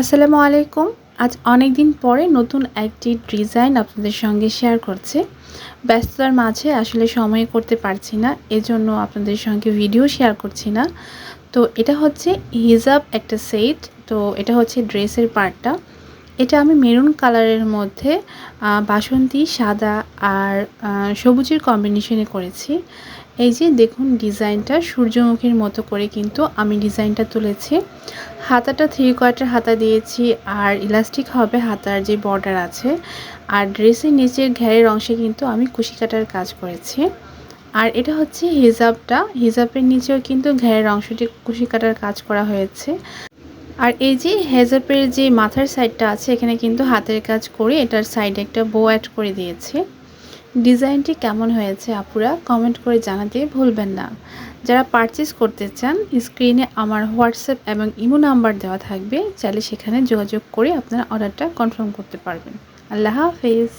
আসসালামু আলাইকুম। আজ অনেক দিন পরে নতুন একটি ডিজাইন আপনাদের সঙ্গে শেয়ার করছে। ব্যস্ততার মাঝে আসলে সময় করতে পারছি না, এজন্য আপনাদের সঙ্গে ভিডিও শেয়ার করছি না। তো এটা হচ্ছে হিজাব একটা সেট, তো এটা হচ্ছে ড্রেসের পার্টটা। এটা আমি মেরুন কালারের মধ্যে বাসন্তী, সাদা আর সবুজের কম্বিনেশনে করেছি। এই যে দেখুন ডিজাইনটা, সূর্যমুখীর মতো করে কিন্তু আমি ডিজাইনটা তুলেছি। হাতাটা থ্রি কোয়ার্টার হাতা দিয়েছি আর ইলাস্টিক হবে হাতার যে বর্ডার আছে। আর ড্রেসের নিচের ঘেরের অংশে কিন্তু আমি কুশি কাটার কাজ করেছি। আর এটা হচ্ছে হিজাবটা, হিজাবের নিচেও কিন্তু ঘেরের অংশটি কুশি কাটার কাজ করা হয়েছে। আর এই যে হেজাবের যে মাথার সাইডটা আছে, এখানে কিন্তু হাতের কাজ করে এটার সাইডে একটা বো অ্যাড করে দিয়েছে। ডিজাইনটি কেমন হয়েছে আপুরা কমেন্ট করে জানাতে ভুলবেন না। যারা পারচেস করতে চান স্ক্রিনে আমার হোয়াটসঅ্যাপ এবং ইমো নাম্বার দেওয়া থাকবে, চাইলে সেখানে যোগাযোগ করে আপনারা অর্ডারটা কনফার্ম করতে পারবেন। আল্লাহ হাফেজ।